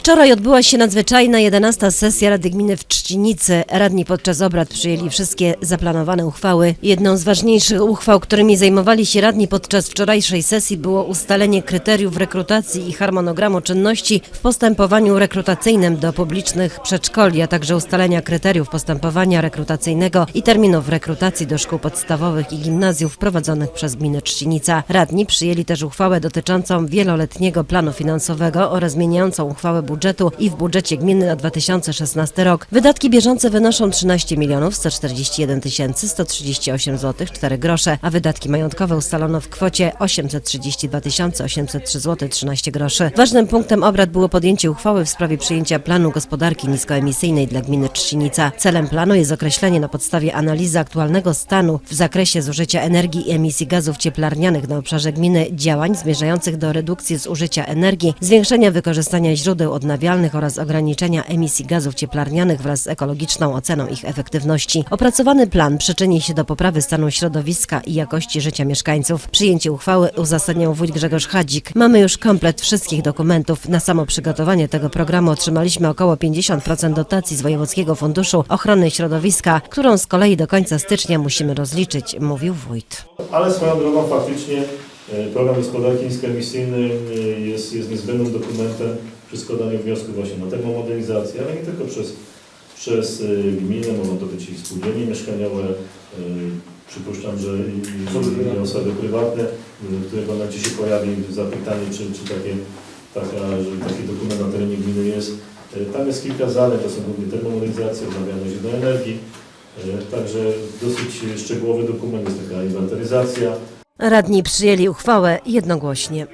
Wczoraj odbyła się nadzwyczajna 11. sesja Rady Gminy w Trzcinicy. Radni podczas obrad przyjęli wszystkie zaplanowane uchwały. Jedną z ważniejszych uchwał, którymi zajmowali się radni podczas wczorajszej sesji było ustalenie kryteriów rekrutacji i harmonogramu czynności w postępowaniu rekrutacyjnym do publicznych przedszkoli, a także ustalenia kryteriów postępowania rekrutacyjnego i terminów rekrutacji do szkół podstawowych i gimnazjów prowadzonych przez gminę Trzcinica. Radni przyjęli też uchwałę dotyczącą wieloletniego planu finansowego oraz zmieniającą uchwałę budżetu i w budżecie gminy na 2016 rok. Wydatki bieżące wynoszą 13 milionów 141 tysięcy 138 zł 4 grosze, a wydatki majątkowe ustalono w kwocie 832 803 zł 13 groszy. Ważnym punktem obrad było podjęcie uchwały w sprawie przyjęcia planu gospodarki niskoemisyjnej dla gminy Trzcinica. Celem planu jest określenie na podstawie analizy aktualnego stanu w zakresie zużycia energii i emisji gazów cieplarnianych na obszarze gminy działań zmierzających do redukcji zużycia energii, zwiększenia wykorzystania źródeł odnawialnych oraz ograniczenia emisji gazów cieplarnianych wraz z ekologiczną oceną ich efektywności. Opracowany plan przyczyni się do poprawy stanu środowiska i jakości życia mieszkańców. Przyjęcie uchwały uzasadniał wójt Grzegorz Hadzik. Mamy już komplet wszystkich dokumentów. Na samo przygotowanie tego programu otrzymaliśmy około 50% dotacji z Wojewódzkiego Funduszu Ochrony Środowiska, którą z kolei do końca stycznia musimy rozliczyć, mówił wójt. Ale swoją drogą faktycznie e, program gospodarki niskoemisyjnej e, jest, jest niezbędnym dokumentem przy składaniu wniosków właśnie na termomodernizację, ale nie tylko przez, przez e, gminę, mogą to być i spółdzielnie mieszkaniowe, e, przypuszczam, że i, i, i osoby prywatne, e, które w momencie się pojawi zapytanie, czy, czy takie, taka, że taki dokument na terenie gminy jest. Tam jest kilka zalet, to są głównie termomodernizacja, odnawialne źródła energii, Także dosyć szczegółowy dokument, jest taka inwentaryzacja. Radni przyjęli uchwałę jednogłośnie.